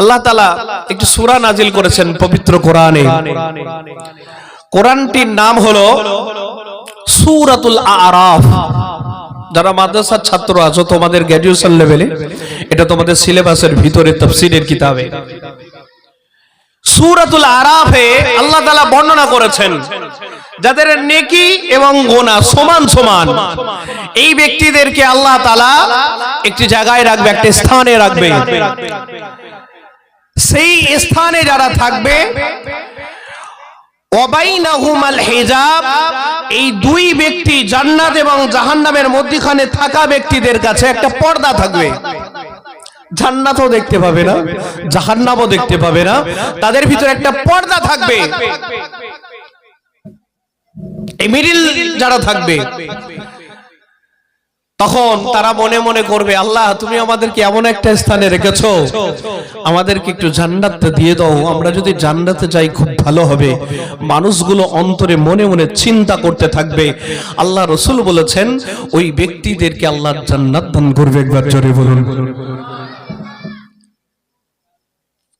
আল্লাহ তালা একটি সূরা নাজিল করেছেন পবিত্র কোরআনে। কোরআনটির নাম হলো সূরাতুল আরাফ। যারা মাদ্রাসার ছাত্র আছো, তোমাদের গ্র্যাজুয়েশন লেভেলে এটা তোমাদের সিলেবাসের ভিতরে তফসিলের কিতাবে। সুরাতুল আরাফে আল্লাহ তালা বর্ণনা করেছেন, যাদের নেকি এবং গোনা সমান সমান, এই ব্যক্তিদেরকে আল্লাহ তালা একটি জায়গায় রাখবে, একটি স্থানে রাখবে। সেই স্থানে যারা থাকবে হিজাব, এই দুই ব্যক্তি জান্নাত এবং জাহান্নামের মধ্যখানে থাকা ব্যক্তিদের কাছে একটা পর্দা থাকবে। জান্নাতও দেখতে পাবে না, জাহান্নামও দেখতে পাবে না, তাদের ভিতরে একটা পর্দা থাকবে। এই মিডিল যারা থাকবে তখন তারা মনে মনে করবে, আল্লাহ, তুমি আমাদেরকে এমন একটা স্থানে রেখেছ। আমাদেরকে একটু জান্নাত দিয়ে দাও। আমরা যদি জান্নাতে যাই, খুব ভালো হবে। মানুষগুলো অন্তরে মনে মনে চিন্তা করতে থাকবে। আল্লাহ রসুল বলেছেন, ওই ব্যক্তিদেরকে আল্লাহ জান্নাত দান করবে। একবার জোরে বলুন।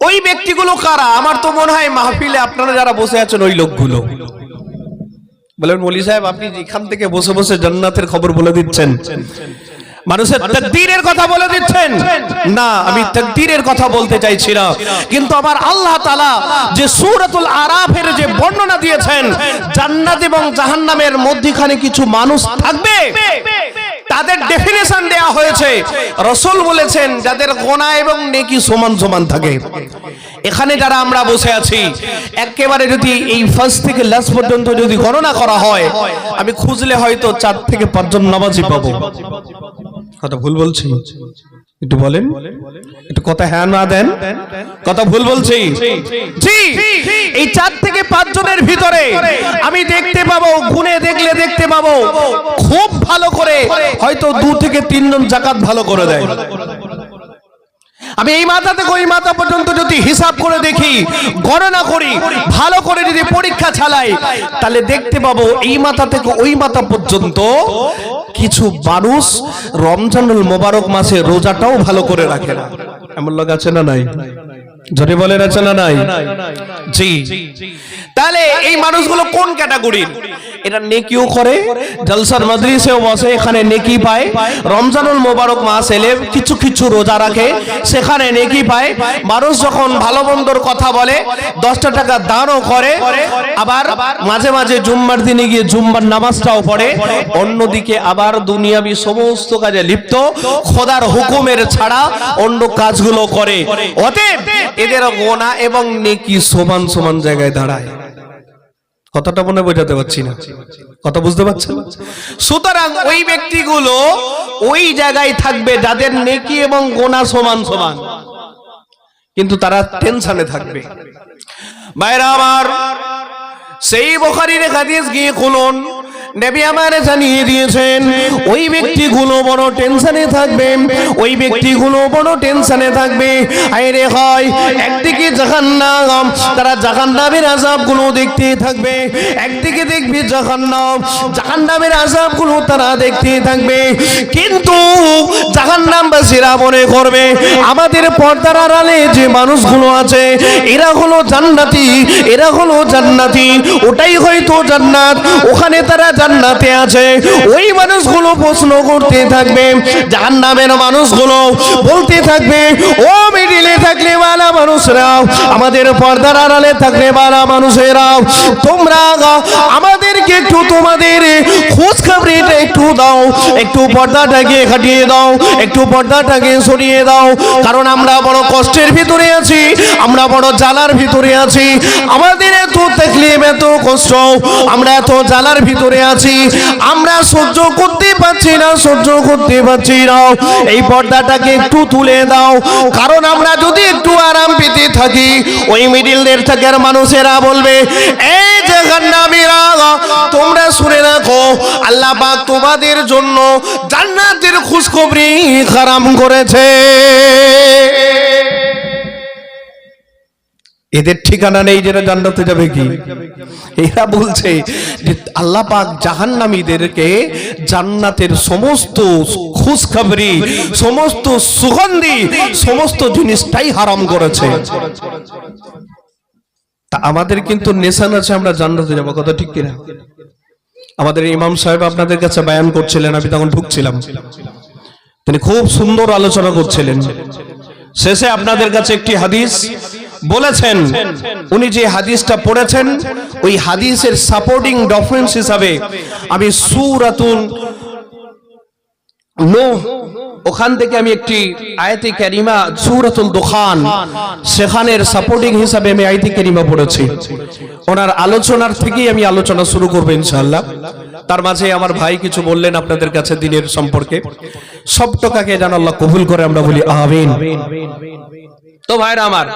ওই ব্যক্তিগুলো কারা? আমার তো মনে হয় মাহফিলে আপনারা যারা বসে আছেন, ওই লোকগুলো। বলেন মলি সাহেব আপনি এখান থেকে বসে বসে জান্নাতের খবর বলে দিচ্ছেন। মানুষের তকদীরের কথা বলে দিচ্ছেন। না আমি তকদীরের কথা বলতে চাইছি না কিন্তু আমার আল্লাহ তাআলা যে সূরাতুল আরাফের যে বর্ণনা দিয়েছেন জান্নাত এবং জাহান্নামের মধ্যখানে কিছু মানুষ থাকবে তাদের ডেফিনেশন দেয়া হয়েছে। রসুল বলেছেন যাদের গোনা এবং নেকি সমান সমান থাকে। এখানে যারা আমরা বসে আছি একেবারে যদি এই ফার্স্ট থেকে লাস্ট পর্যন্ত যদি গণনা করা হয় আমি খুঁজলে হয়তো চার থেকে পাঁচজন নামাজি পাবো। কথা ভুল বলছি? একটু বলেন। একটু কথা হ্যাঁ না দেন। কথা ভুল বলছি? জি এই চার থেকে পাঁচ জনের ভিতরে আমি দেখতে পাবো গুনে দেখলে দেখতে পাবো। খুব ভালো করে হয়তো দু থেকে তিনজন জাকাত ভালো করে দেয়। আমি এই মাথা থেকে ওই মাথা পর্যন্ত যদি হিসাব করে দেখি, গণনা করি, ভালো করে যদি পরীক্ষা চালাই, তাহলে দেখতে পাবো এই মাথা থেকে ওই মাথা পর্যন্ত কিছু মানুষ রমজানুল মোবারক মাসে রোজাটাও ভালো করে রাখে না। এমন লোক আছে না নাই? বলেন, আছে না নাই? জি। তাহলে এই মানুষগুলো কোন ক্যাটাগরির? এটা নেকিও করে জলসার মজলিসেও বসে এখানে নেকি পায়। রমজানুল মোবারক মাস এলে কিছু কিছু রোজা রাখে সেখানে নেকি পায়। মানুষ যখন ভালো মন্দর কথা বলে দশটা টাকা দানও করে আবার মাঝে মাঝে জুম্মার দিনে গিয়ে জুম্মার নামাজটাও পড়ে। অন্যদিকে আবার দুনিয়াবি সমস্ত কাজে লিপ্ত খোদার হুকুমের ছাড়া অন্য কাজগুলো করে। অতএব এদের গোনা এবং নেকি সমান সমান জায়গায় দাঁড়ায়। কথাটা মনে বোঝাতে পারছি না। কথা বুঝতে পারছেন? সুতরাং ওই ব্যক্তিগুলো ওই জায়গায় থাকবে যাদের নেকি এবং গোনা সমান সমান। কিন্তু তারা টেনশনে থাকবে। বাইরা আমার, সেই বোখারির হাদিস গিয়ে খুলুন। নবী আমারে জানিয়ে দিয়েছেন, ওই ব্যক্তিগুলো বড় টেনশনে থাকবে, ওই ব্যক্তিগুলো বড় টেনশনে থাকবে। আরে হয়, একদিকে জাহান্নাম, তারা জাহান্নামের আযাবগুলো দেখতে থাকবে। একদিকে দেখবে জাহান্নাম, জাহান্নামের আযাবগুলো তারা দেখতে থাকবে। কিন্তু জাহান্নামবাসীরা মনে করবে, আমাদের পর্দার আড়ালে যে মানুষগুলো আছে, এরা হলো জান্নাতি, এরা হলো জান্নাতি, ওটাই হয়তো জান্নাত। ওখানে তারা জান্নাতে আছে। ওই মানুষগুলো প্রশ্ন করতে থাকবে, জাহান্নামের মানুষগুলো বলতে থাকবে, ও মিডিলে থাকলে বালা মানুষরাও, আমাদের পর্দার আড়ালে থাকলে বালা মানুষেরাও। তোমরা আমাদেরকে একটু তোমাদের খোঁজ খবরটা একটু দাও, একটু পর্দাটাকে খাটিয়ে দাও, একটু পর্দাটাকে সরিয়ে দাও। কারণ আমরা বড় কষ্টের ভিতরে আছি, আমরা বড় জ্বালার ভিতরে আছি। আমাদের এত তেকলিফ এত কষ্ট, আমরা এত জ্বালার ভিতরে আছি। আমরা সহ্য করতে পারছি না, সহ্য করতে পারছি না। এই পর্দাটাকে একটু তুলে দাও। কারণ আমরা যদি একটু আরাম পেতে থাকি, ওই মিডিলদের থেকে মানুষেরা বলবে এই জাহান্নামীরা, তোমরা শুনে রাখো, আল্লাহ পাক তোমাদের জন্য জান্নাতের খুশখবরি হারাম করেছে। এদের ঠিকানা নেই যেটা জান্নাতে যাবে কি? এরা বলছে যে আল্লাহ পাক জাহান্নামীদেরকে জান্নাতের সমস্ত খুশখবরি, সমস্ত সুগন্ধি, সমস্ত জিনিসটাই হারাম করেছে। তা আমাদের কিন্তু নেশান আছে আমরা জান্নাতে যাব, কথা ঠিক কিনা? আমাদের ইমাম সাহেব আপনাদের কাছে বায়ান করছিলেন, আমি তখন ঢুকছিলাম। তিনি খুব সুন্দর আলোচনা করছিলেন। শেষে আপনাদের কাছে একটি হাদিস বলেছেন, উনি যে হাদিসটা পড়েছেন, ওই হাদিসের সাপোর্টিং ডকুমেন্টস হিসাবে আমি সুরাতুন নো ওখান থেকে আমি একটি আয়াতি ক্যারিমা সুরাতুল দোকান সেখানের সাপোর্টিং হিসাবে আমি আয়াতি ক্যারিমা পড়েছি। ওনার আলোচনার থেকেই আমি আলোচনা শুরু করব ইনশাআল্লাহ। তার মাঝে আমার ভাই কিছু বললেন আপনাদের কাছে দিনের সম্পর্কে। সব টাকাকে যেন আল্লাহ কবুল করে আমরা বলি, আমিন। তো ভাইরা আমার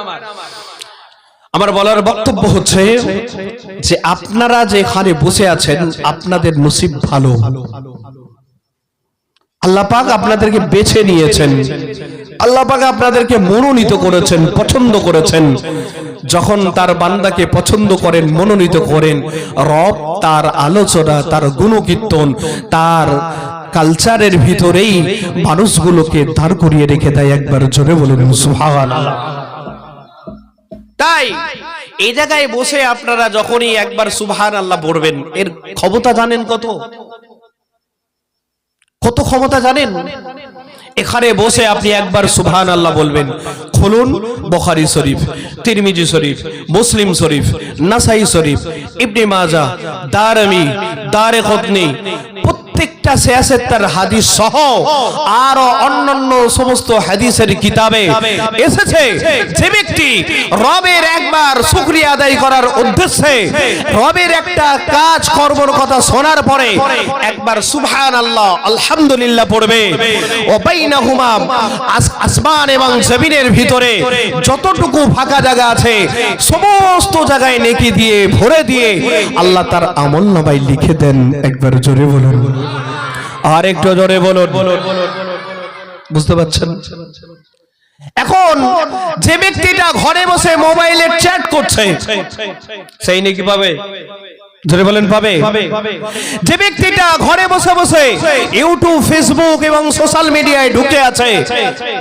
আমার বলার বক্তব্য হচ্ছে যে আপনারা যেখানে বসে আছেন, আপনাদের নসিব ভালো। আল্লাহ পাক আপনাদেরকে বেছে নিয়েছেন। আল্লাহ পাক আপনাদেরকে মনোনীত করেছেন, পছন্দ করেছেন। যখন তার বান্দাকে পছন্দ করেন, মনোনীত করেন, রব তার আলোচনা, তার গুণকীর্তন, তার কালচারের ভিতরেই মানুষগুলোকে দাঁড় করিয়ে রেখে দেয় একবার জোরে সুবহানাল্লাহ। তাই এই জায়গায় বসে আপনারা যখনই একবার সুবহান আল্লাহ পড়বেন, এর ক্ষমতা জানেন কত? কত ক্ষমতা জানেন? এখানে বসে আপনি একবার সুবহান আল্লাহ বলবেন। খুলুন, বখারি শরীফ, তিরমিজি শরীফ, মুসলিম শরীফ, নাসাই শরীফ, ইবনে মাজা দারমি, দারে কতনি প্রত্যেকটা সিয়াসের তার হাদিস সহ আর অন্যান্য সমস্ত হাদিসের কিতাবে এসেছে যে ব্যক্তি রবের একবার শুকরিয়া আদায় করার উদ্দেশ্যে রবের একটা কাজ কর্মর কথা শোনার পরে একবার সুবহান আল্লাহ আলহামদুলিল্লাহ পড়বে। ও বাইনাহুমা আস- আসমান এবং জমিনের ভিতরে যতটুকু ফাঁকা জায়গা আছে সমস্ত জায়গায় নেকি দিয়ে ভরে দিয়ে আল্লাহ তার আমল নামায় লিখে দেন। একবার জোরে বলুন। আর একটু জোরে বলুন। বুঝতে পারছেন? এখন যে ব্যক্তিটা ঘরে বসে মোবাইলে চ্যাট করছে সেই নাকি পাবে? জোরে বলেন পাবে? যে ব্যক্তিটা ঘরে বসে বসে ইউটিউব ফেসবুক এবং সোশ্যাল মিডিয়ায় ঢুকে আছে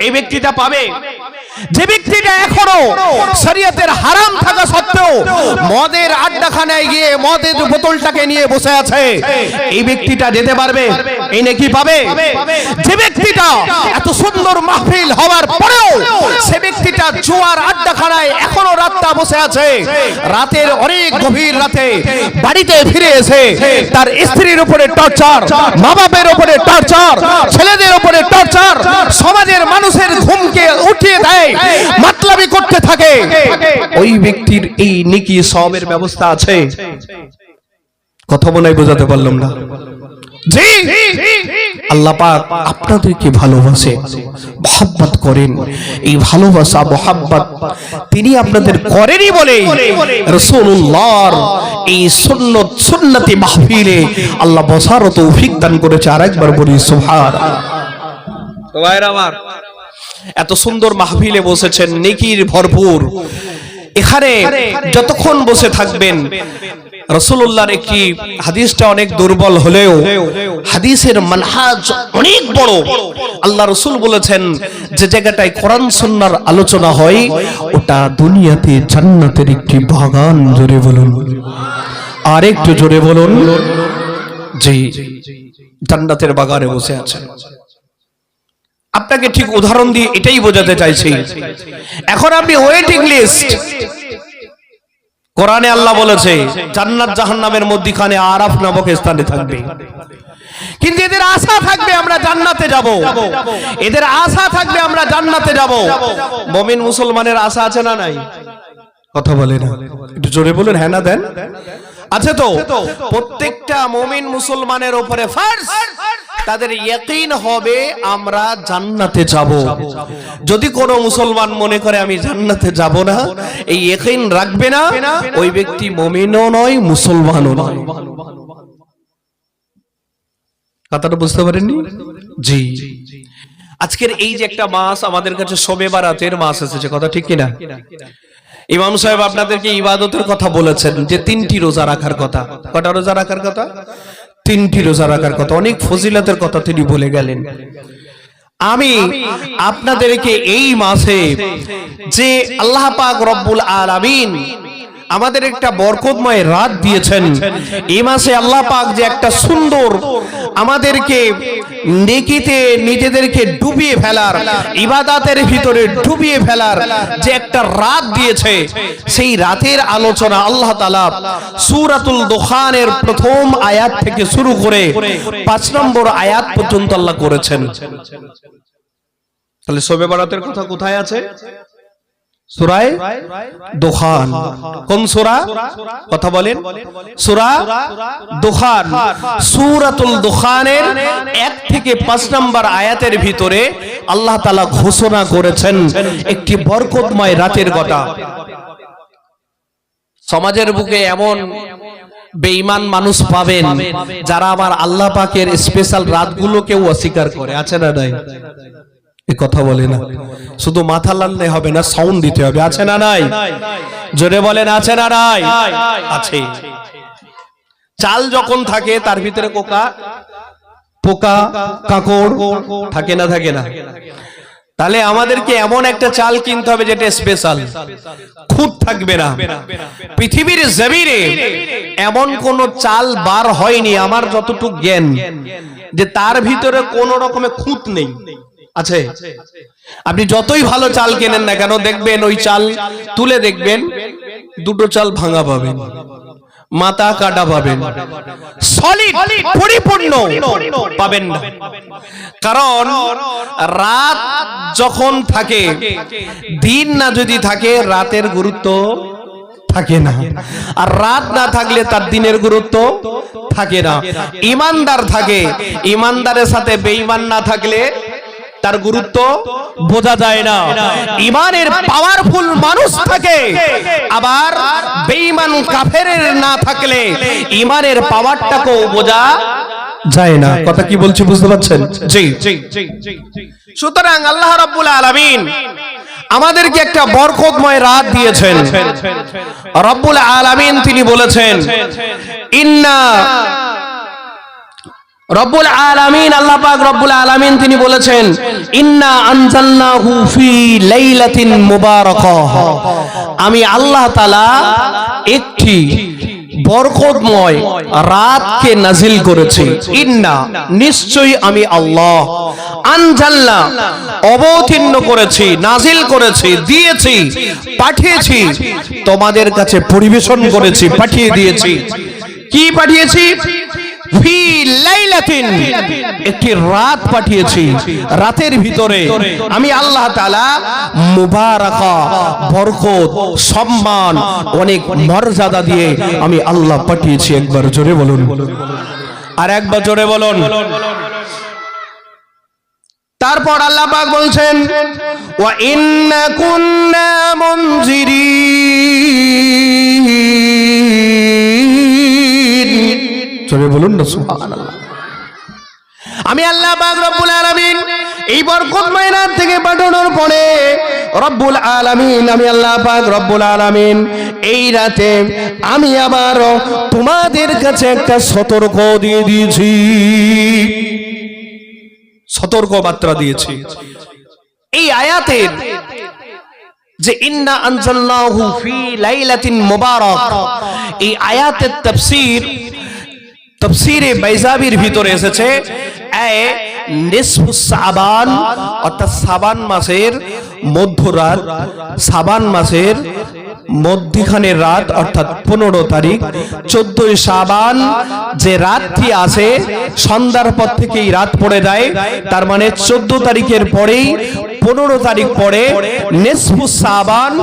এই ব্যক্তিটা পাবে? যে ব্যক্তিটা এখনও শরীয়তের হারাম থাকা সত্ত্বেও মদের আড্ডাখানায় গিয়ে মদের বোতলটাকে নিয়ে বসে আছে এই ব্যক্তিটা যেতে পারবে? এই নাকি পাবে? যে ব্যক্তিটা এত সুন্দর মাহফিল হওয়ার পরেও সে ব্যক্তিটা জুয়ার আড্ডাখানায় রাতটা বসে আছে। রাতের অনেক গভীর রাতে বাড়িতে ফিরে এসে তার স্ত্রীর উপরে টর্চার মা বাপের উপরে টর্চার ছেলেদের উপরে টর্চার সমাজের মানুষের ঘুমকে উঠিয়ে দেয় মাতলামি করতে থাকে। ওই ব্যক্তির এই নিকি সবের ব্যবস্থা আছে। কথা মনে বোঝাতে পারলাম না। জি আল্লাহ পাক আপনাদেরকে ভালোবাসে মোহাব্বত করেন। এই ভালোবাসা মোহাব্বত তিনি আপনাদের করেনই বলে রাসূলুল্লাহর এই সুন্নত সুন্নতি মাহফিলে আল্লাহ বসারও তৌফিক দান করেছে। আরেকবার বলি সুবহান। তো ভাইরা আমার। এত সুন্দর মাহফিলে বসেছেন নেকির ভরপুর। এখানে যতক্ষণ বসে থাকবেন রসুল্লাহর একটি হাদিসটা অনেক দুর্বল হলেও হাদিসের মানহাজ অনেক বড়। আল্লাহ রসুল বলেছেন, যে জায়গাটায় কোরআন সন্ন্যার আলোচনা হয়, ওটা দুনিয়াতে জান্নাতের একটি বাগান। জোরে বলুন। আর একটু জোরে বলুন জি জান্নাতের বাগানে বসে আছে। আপনাকে ঠিক উদাহরণ দিয়ে এটাই বোঝাতে চাইছি। এখন আপনি ওয়েটিং লিস্ট কোরআনে আল্লাহ বলেছে, জান্নাত জাহান্নামের মধ্যখানে আরাফ নামক স্থানে থাকবে। কিন্তু এদের আশা থাকবে আমরা জান্নাতে যাব। এদের আশা থাকবে আমরা জান্নাতে যাব। মমিন মুসলমানের আশা আছে না নাই? কথা বলে না। একটু জোরে বলুন হ্যাঁ না দেন? আছে তো? প্রত্যেকটা মমিন মুসলমানের উপরে ফার্স্ট তাদের ইয়কিন হবে, আমরা জান্নাতে যাব। যদি কোনো মুসলমান মনে করে আমি জান্নাতে যাব না, এই ইয়কিন রাখবে না, ওই ব্যক্তি মমিনও নয়, মুসলমানও নয়। কথাটা বুঝতে পারেননি? জি। আজকের এই যে একটা মাস আমাদের কাছে শবে বারাতের মাস এসেছে কথা ঠিক কিনা? ইমাম সাহেব আপনাদেরকে ইবাদতের কথা বলেছেন, যে তিনটি রোজা রাখার কথা। কটা রোজা রাখার কথা? তিনটি রোজা রাখার কথা, অনেক ফজিলাতের কথা তিনি বলে গেলেন। আমি আপনাদেরকে এই মাসে যে আল্লাহ পাক রব্বুল আলামিন আমাদের একটা বরকতময় রাত দিয়েছেন। এই মাসে আল্লাহ পাক যে একটা সুন্দর আমাদেরকে নেকিতে নিজেদেরকে ডুবিয়ে ফেলার, ইবাদাতের ভিতরে ডুবিয়ে ফেলার যে একটা রাত দিয়েছে, সেই রাতের আলোচনা আল্লাহ তালা সুরাতুল দোকানের প্রথম আয়াত থেকে শুরু করে পাঁচ নম্বর আয়াত পর্যন্ত আল্লাহ করেছেন। তাহলে শোবে বারাতের কথা কোথায় আছে? সুরায় দোকান কোন সুরা? কথা বলেন। সুরা দোকান সুরাতুল দোকানের এক থেকে পাঁচ নম্বর আয়াতের ভিতরে আল্লাহ তালা ঘোষণা করেছেন, একটি বরকতময় রাতের কথা সমাজের বুকে এমন বেঈমান মানুষ পাবেন, যারা আমার আল্লাহ পাকের স্পেশাল রাতগুলোকেও অস্বীকার করে। আছে না নাই? এ কথা বলে না। শুধু মাথা লাললে হবে না সাউন্ড দিতে হবে। আছে না নাই? জোরে বলেন, আছে না নাই? আছে। চাল যখন থাকে, তার ভিতরে কোকা, পোকা, কাকড় থাকে না থাকে না। তাহলে আমাদেরকে এমন একটা চাল কিনতে হবে যেটা স্পেশাল খুদ থাকবে না। পৃথিবীর জমিনে এমন কোন চাল বার হয়নি, আমার যতটুকু জ্ঞান, যে তার ভিতরে কোন রকমের খুঁত নেই। আছে? আপনি যতই ভালো চাল কেনেন না কেন দেখবেন ওই চাল তুলে দেখবেন দুটো চাল ভাঙা পাবেন মাথা কাটা পাবেন সলিড পরিপূর্ণ পাবেন না। কারণ রাত যখন থাকে দিন না যদি থাকে রাতের গুরুত্ব থাকে না। আর রাত না থাকলে তার দিনের গুরুত্ব থাকে না। ইমানদার থাকে ইমানদারের সাথে বেঈমান না থাকলে তার গুরুত্ব বোঝা যায় না। ইমানের পাওয়ারফুল মানুষ থাকে। আবার বেঈমান কাফেরের না থাকলে ইমানের পাওয়ারটাকেও বোঝা যায় না। কথা কি বলছি বুঝতে পারছেন? জি সুতরাং আল্লাহ রাব্বুল আলামিন আমাদেরকে একটা বরকতময় রাত দিয়েছেন। রব্বুল আলামিন তিনি বলেছেন ইন্না রব্বুল আলামিন, আল্লাহ পাক রব্বুল আলামিন তিনি বলেছেন, ইন্না আনজালনাহু ফি লাইলাতিন মুবারাকাহ আমি আল্লাহ তাআলা একটি বরকতময় রাতকে নাজিল করেছি। ইন্না, নিশ্চয়ই আমি আল্লাহ। আনজালনা, অবতীর্ণ করেছি, নাজিল করেছি, দিয়েছি, পাঠিয়েছি, তোমাদের কাছে পরিবেশন করেছি, পাঠিয়ে দিয়েছি। কি পাঠিয়েছি? একটি রাত পাঠিয়েছি। রাতের ভিতরে আমি আল্লাহ তাআলা মুবারাকা, বরকত, সম্মান, অনেক মর্যাদা দিয়ে আমি আল্লাহ পাঠিয়েছি। একবার জোরে বলুন। আর একবার জোরে বলুন। তারপর আল্লাহ পাক বলছেন, ওয়া ইন্না কুন্না মুনজিরিন। চলে বলুন না, সুবহানাল্লাহ। আমি আল্লাহ রব্বুল আলামিন এই বরকতময় রাত থেকে পাঠানোর পরে রব্বুল আলামিন, আমি আল্লাহ পাক রব্বুল আলামিন এই রাতে আমি আবার তোমাদের কাছে একটা সতর্ক দিয়ে দিয়েছি। সতর্ক বার্তা দিয়েছি। এই আয়াতের যে ইন্না আনজালনাহু ফি লাইলাতিন মুবারাক, এই আয়াতের তাফসীর তফসিরে বাইজাবির ভিতরে এসেছে সাবান অর্থাৎ সাবান মাসের মধ্যরাত সাবান মাসের মধ্যখানের রাত, অর্থাৎ পনেরো তারিখ, চোদ্দই সাবান যে রাতটি আছে, সন্ধ্যার পর থেকেই রাত পড়ে যায়। তার মানে চোদ্দ তারিখের পরেই, পনেরো তারিখ পরে নিসফু সাবান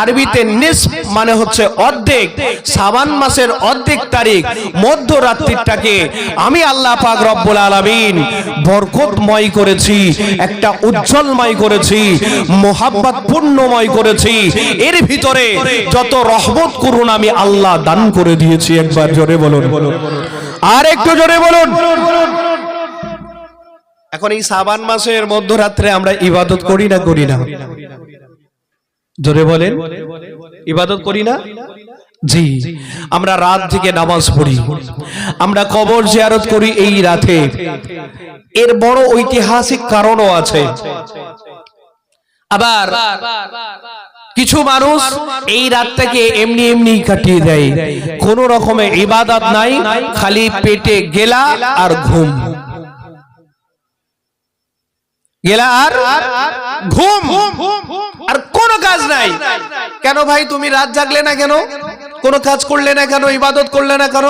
আরবিতে নিস মানে হচ্ছে অর্ধেক সাবান মাসের অর্ধেক তারিখ, মধ্যরাত্রিটাকে আমি আল্লাহ পাক রব্বুল আলামিন বরকতময় করেছি, একটা উজ্জ্বলময় করেছি মোহাব্বত পূর্ণময় করেছি। এর ভিতরে যত রহমত করুন, আমি আল্লাহ দান করে দিয়েছি। একবার জোরে বলুন। আর একটু জোরে বলুন। এখন এই সাবান মাসের মধ্যরাত্রে আমরা ইবাদত করি না করি না? জোরে বলেন। ইবাদত করি না? জি। আমরা রাত থেকে নামাজ পড়ি। আমরা কবর জিয়ারত করি এই রাতে। এর বড় ঐতিহাসিক কারণও আছে। আবার কিছু মানুষ এই রাতটাকে এমনি এমনি কাটিয়ে দেয়। কোন রকমের ইবাদত নাই, খালি পেটে গেলা আর ঘুম। ঘুম। আর কাজ নাই। কেন ভাই তুমি রাত জাগলে না কেন? কোনো কাজ করলে না কেন? ইবাদত করলে না কেন?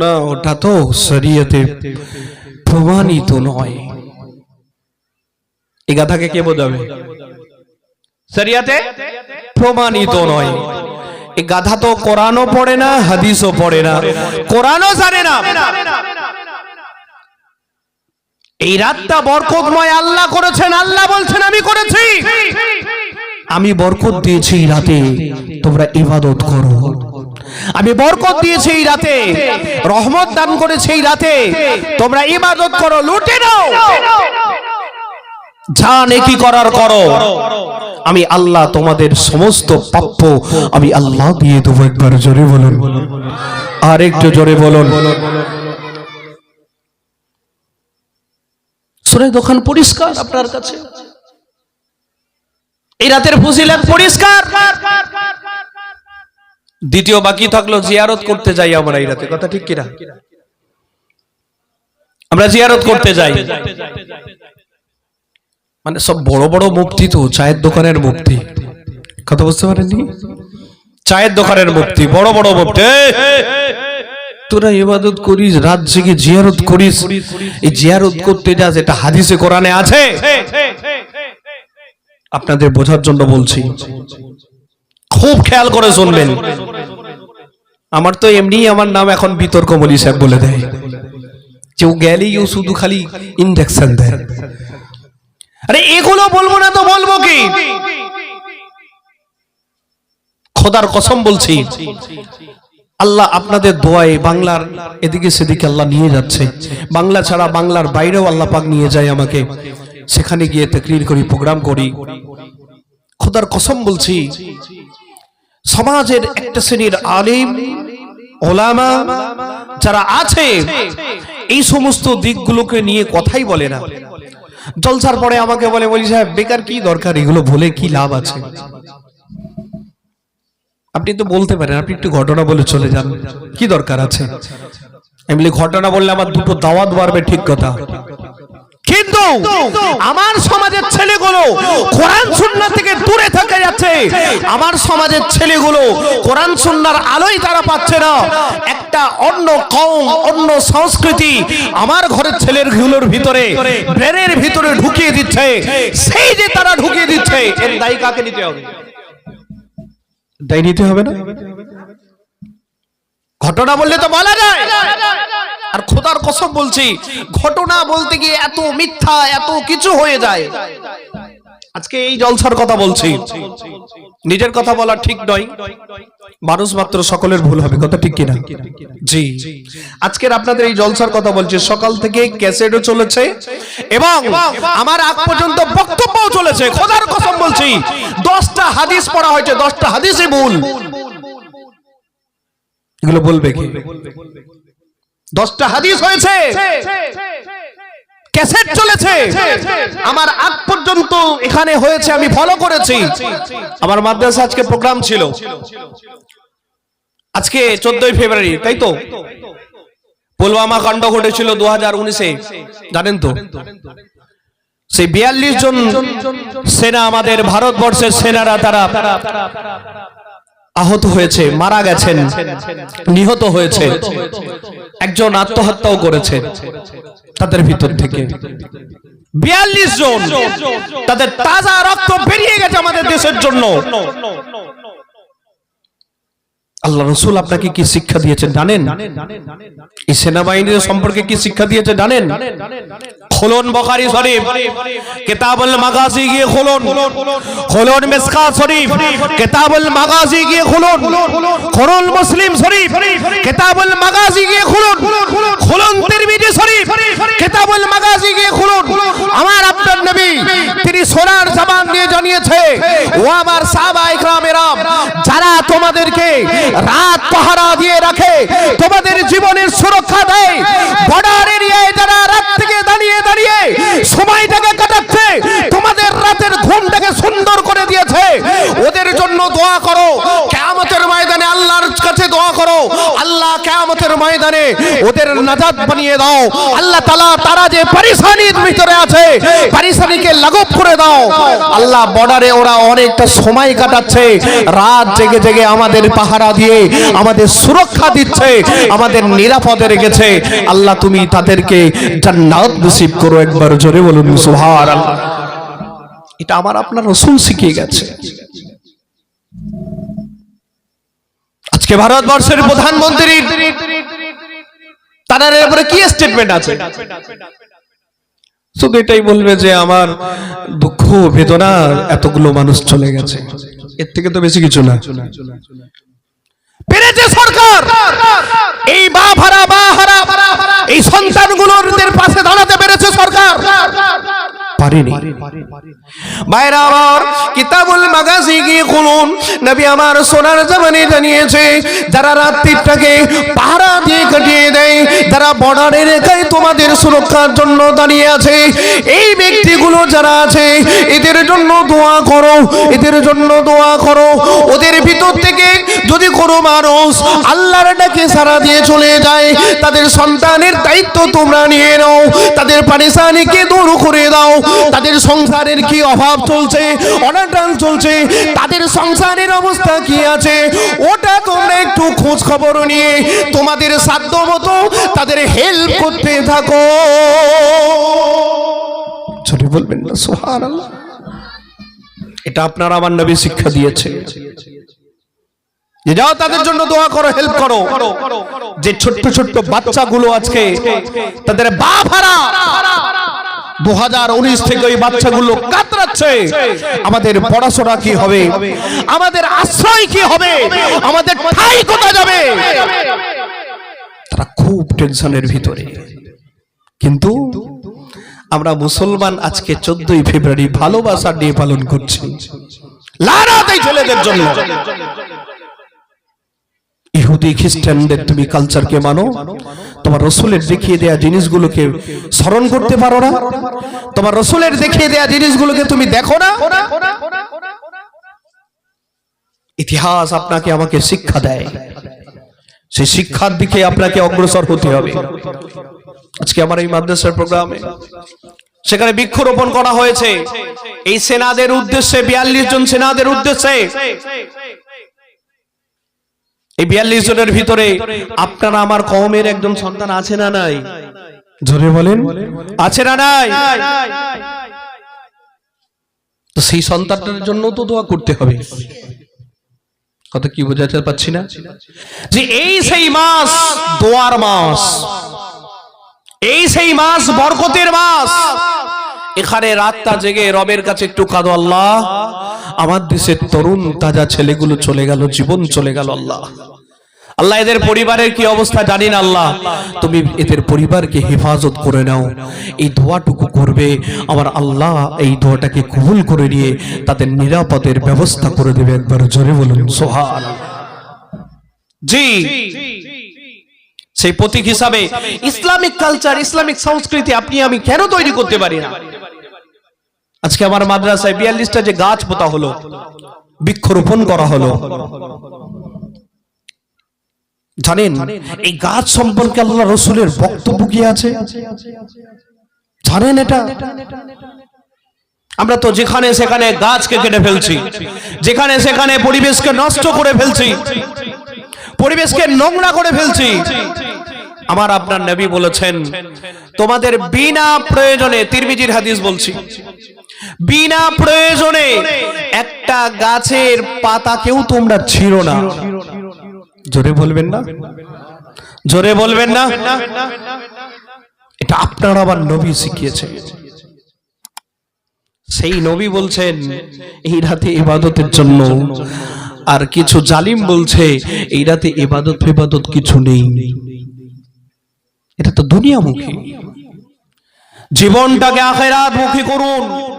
না, ওটা তো প্রমাণিত নয়। এই গাথাকে কে বোঝাবে? শরিয়াতে? প্রমাণিত নয়। গাধা তো কোরআনও পড়ে না হাদিসও পড়ে না। কোরআনও জানে না। এই রাতটা বরকতময় আল্লাহ করেছেন আল্লাহ বলছেন আমি করেছি। আমি বরকত দিয়েছি এই রাতে। তোমরা ইবাদত করো। আমি বরকত দিয়েছি এই রাতে। রহমত দান করেছি এই রাতে। তোমরা ইবাদত করো লুটে নাও। যা নেকি করার করো। আমি আল্লাহ তোমাদের সমস্ত প্রাপ্য। আমি আল্লাহ দিয়ে দেবো একবার জোরে বলুন। আর একটু জোরে বলুন। সুরে দোকান পরিষ্কার আপনার কাছে? এই রাতের ফজিলাত পরিষ্কার? দ্বিতীয় বাকি থাকল, জিয়ারত করতে যাই আমরা এই রাতে। কথা ঠিক কিনা? আমরা জিয়ারত করতে যাই। মানে সব বড় বড় মুক্তি তো চায়ের দোকানের মুক্তি। কথা বুঝতে পারেননি? চায়ের দোকানের মুক্তি, বড় বড় মুক্তি। তোরা ইবাদত করিস, রাত জেগে জিয়ারত করিস। এই জিয়ারত করতে যাস এটা হাদিসে, কোরআনে আছে। আপনাদের বোঝার জন্য বলছি, খুব খেয়াল করে শুনবেন। আমার তো এমনি আমার নাম এখন বিতর্ক মলি সাহেব বলে দেয়। কেউ গেলেই ও শুধু খালি ইন্ডাকশন দেয়। আরে এগুলো বলব না তো বলব কি? খোদার কসম বলছি, আল্লাহ আপনাদের দোয়ায় বাংলার এদিকে সেদিকে আল্লাহ নিয়ে যাচ্ছে। বাংলা ছাড়া বাংলার বাইরেও আল্লাহ পাক নিয়ে যায় আমাকে। সেখানে গিয়ে তকরির করি, প্রোগ্রাম করি। খোদার কসম বলছি, সমাজের একটা শ্রেণির আলিম, ওলামা যারা আছে, এই সমস্ত দিকগুলোকে নিয়ে কথাই বলে না। জলসার পরে আমাকে বলে, বলি সাহেব, বেকার কি দরকার? এগুলো ভুলে কি লাভ আছে? আপনি তো বলতে পারেন, আপনি একটু ঘটনা বলে চলে যান। কি দরকার আছে? এমনি ঘটনা বললে আমার দুটো দাওয়াত বাড়বে, ঠিক কথা। কিন্তু আমার সমাজের ছেলেগুলো কোরআন সুন্না থেকে দূরে থেকে যাচ্ছে। আমার সমাজের ছেলেগুলো কোরআন সুন্নাহর আলোই তারা পাচ্ছে না। একটা অন্য কম অন্য সংস্কৃতি আমার ঘরের ছেলেরগুলোর ভিতরে ব্রেনের ভিতরে ঢুকিয়ে দিচ্ছে। সেই যে তারা ঢুকিয়ে দিচ্ছে এর দায়ী কাকে নিতে হবে? দায়ী নিতে হবে না? ঘটনা বললে তো বলা যায়। আর খোদার কসম বলছি, ঘটনা বলতে গিয়ে এত মিথ্যা, এত কিছু হয়ে যায়। আজকে এই জলসার কথা বলছি। নিজের কথা বলা ঠিক নয়। মানুষ মাত্র সকলের ভুল হবে, কথা ঠিক কিনা? জি। আজকের আপনাদের এই জলসার কথা বলছি, সকাল থেকে ক্যাসেটও চলেছে এবং আমার আগ পর্যন্ত বক্তব্যও চলেছে, খোদার কসম বলছি। দশটা হাদিস পড়া হয়েছে, দশটা হাদিসই ভুল। এগুলো বলবে কি? দশটা হাদিস হয়েছে। ক্যাসেট চলেছে। আমার আগ পর্যন্ত এখানে হয়েছে, আমি ফলো করেছি। আমার মাদ্রাসা আজকে প্রোগ্রাম ছিল। আজকে চোদ্দই ফেব্রুয়ারি, তাই তো? পুলওয়ামা কাণ্ড ঘটেছিল দু হাজার উনিশে, জানেন তো? সেই বিয়াল্লিশ জন সেনা, আমাদের ভারতবর্ষের সেনারা, তারা আহত হয়েছে, মারা গেছেন, নিহত হয়েছে। একজন আত্মহত্যাও করেছে তাদের ভিতর থেকে। বিয়াল্লিশ জন তাদের তাজা রক্ত বেরিয়ে গেছে আমাদের দেশের জন্য। আল্লাহ রসুল আপনাকে কি শিক্ষা দিয়েছেন জানেন? এই সেনাবাহিনীর সম্পর্কে কি শিক্ষা দিয়েছে জানেন? খোলন বখারি শরীফ, কিতাবুল মাগাজি গিয়ে খোলন। খোলন মিসকা শরীফ, কিতাবুল মাগাজি গিয়ে খুলুন। খোলন মুসলিম শরীফ, কিতাবুল মাগাজি গিয়ে খুলুন। খোলন তিরমিজি শরীফ, কিতাবুল মাগাজি গিয়ে খুলুন। আমার আপনার নবী, তিনি সোনার জবান দিয়ে জানিয়েছে, ও আমার সাহাবা ইকরামেরা যারা তোমাদেরকে রাত পাহারা দিয়ে রাখে। তোমাদের জীবনের সুরক্ষা দেয়। বর্ডার এরিয়ায় যারা রাত থেকে দাঁড়িয়ে দাঁড়িয়ে সময়টাকে কাটাচ্ছে, তোমাদের রাতের ঘুমটাকে সুন্দর করে দিয়েছে। ওদের জন্য দোয়া করো। কেয়ামতের ময়দানে আল্লাহর কাছে দোয়া করো। আল্লাহ কেয়ামতের ময়দানে ওদের নাজাত বানিয়ে দাও। আল্লাহ তালা তারা যে পারিসানির ভিতরে আছে পারিসানিকে লাঘব করে দাও। আল্লাহ বর্ডারে ওরা অনেকটা সময় কাটাচ্ছে। রাত জেগে জেগে আমাদের পাহারা দিয়ে আমাদের সুরক্ষা দিচ্ছে, আমাদের নিরাপদে রেখেছে। আল্লাহ, তুমি তাদেরকে জান্নাত নসিব করো একবার, জোরে বলুন, সুবহানাল্লাহ। এটা আমার আপনার রসুল শিখিয়ে গেছে। আজকে ভারতবর্ষের প্রধানমন্ত্রীর তার ব্যাপারে কি স্টেটমেন্ট আছে? শুধু এটাই বলবে যে আমার দুঃখ, বেদনা, এতগুলো মানুষ চলে গেছে। এর থেকে তো বেশি কিছু না। পেরেছে সরকার। এই বা ভাড়া বা হারা এই সন্তানগুলোর পাশে দাঁড়াতে পেরেছে সরকার। পারেনি। এদের জন্য দোয়া করো, এদের জন্য দোয়া করো। ওদের ভিতর থেকে যদি কোনো মানুষ আল্লাহর ডাকে সারা দিয়ে চলে যায়, তাদের সন্তানের দায়িত্ব তোমরা নিয়ে নাও, তাদের পারিসানিকে দূর করে দাও, তাদের সংসারের কি অভাব চলছে অনাটান চলছে, তাদের সংসারের অবস্থা কি আছে, ওটা তোমরা একটু খোঁজ খবর নিয়ে তোমাদের সাধ্য মতো তাদের হেল্প করতে থাকো। ছোটি বলবেন না সোহার এটা আপনার আমার নবী শিক্ষা দিয়েছে। যাও তাদের জন্য দোয়া করো হেল্প করো। যে ছোট্ট ছোট্ট বাচ্চাগুলো আজকে তাদের বা হারা দু হাজার উনিশ থেকে ওই বাচ্চাগুলো কাতরাচ্ছে। আমাদের পড়াশোনা কি হবে? আমাদের আশ্রয় কি হবে? আমাদের যাবে? তারা খুব টেনশনের ভিতরে। কিন্তু আমরা মুসলমান আজকে চোদ্দই ফেব্রুয়ারি ভালোবাসা ডে পালন করছি। ছেলেদের জন্য। ইহুদি খ্রিস্টানদের তুমি কালচারকে মানো। তোমার রসুলের দেখিয়ে দেয়া জিনিসগুলোকে স্মরণ করতে পারো না। তোমার রসুলের দেখিয়ে দেয়া জিনিসগুলোকে তুমি দেখো না। ইতিহাস আপনাকে আমাকে শিক্ষা দেয়। সেই শিক্ষার দিকে আপনাকে অগ্রসর হতে হবে। আজকে আমার এই মাদ্রাসার প্রোগ্রামে সেখানে বৃক্ষরোপণ করা হয়েছে। এই সেনাদের উদ্দেশ্যে বিয়াল্লিশ জন সেনাদের উদ্দেশ্যে এই বিয়াল্লিশ জনের ভিতরে আপনারা আমার কওমের একজন সন্তান আছে না নাই? জোরে বলেন। আছে না নাই? তো সেই সন্তানটার জন্য তো দোয়া করতে হবে। কথা কি বোঝাতে পারছি না? যে এই সেই মাস দোয়ার মাস এই সেই মাস বরকতের মাস এখানে রাতটা জেগে রবের কাছে একটু কাঁদো, আল্লাহ। আমার দেশের তরুণ তাজা ছেলেগুলো চলে গেল, জীবন চলে গেল, আল্লাহ। আল্লাহ, এদের পরিবারের কি অবস্থা জানি না, আল্লাহ। তুমি এদের পরিবারকে হেফাজত করে নাও। এই দোয়াটুকু করবে আমার আল্লাহ এই দোয়াটাকে কবুল করে নিয়ে তাদের নিরাপদের ব্যবস্থা করে দেবে একবার জোরে বলুন সোহান জি। সেই প্রতীক হিসাবে ইসলামিক কালচার, ইসলামিক সংস্কৃতি আপনি আমি কেন তৈরি করতে পারি না? আজকে আমার মাদ্রাসায় বিয়াল্লিশটা যে গাছ পোতা হলো, বৃক্ষরোপণ করা হলো। জানেন, এই গাছ সম্পর্কে আল্লাহ রসুলের বক্তব্য কি আছে? জানেন এটা? আমরা তো যেখানে সেখানে গাছকে কেটে ফেলছি, যেখানে সেখানে পরিবেশকে নষ্ট করে ফেলছি, পরিবেশকে নোংরা করে ফেলছি। আমার আপনার নবী বলেছেন, তোমাদের বিনা প্রয়োজনে তিরমিজির হাদিস বলছি। বিনা প্রয়োজনে একটা গাছের পাতা কেউ তোমরা ছিঁড়ো না। জোরে বলবেন না? জোরে বলবেন না? এটা আপনার আবার নবী শিখিয়েছে। সেই নবী বলছেন এই রাতে ইবাদতের জন্য আর কিছু জালিম বলছে এই রাতে ইবাদত ফেবাদত কিছু নেই। এটা তো দুনিয়ামুখী। জীবনটাকে আখেরাত মুখী করুন।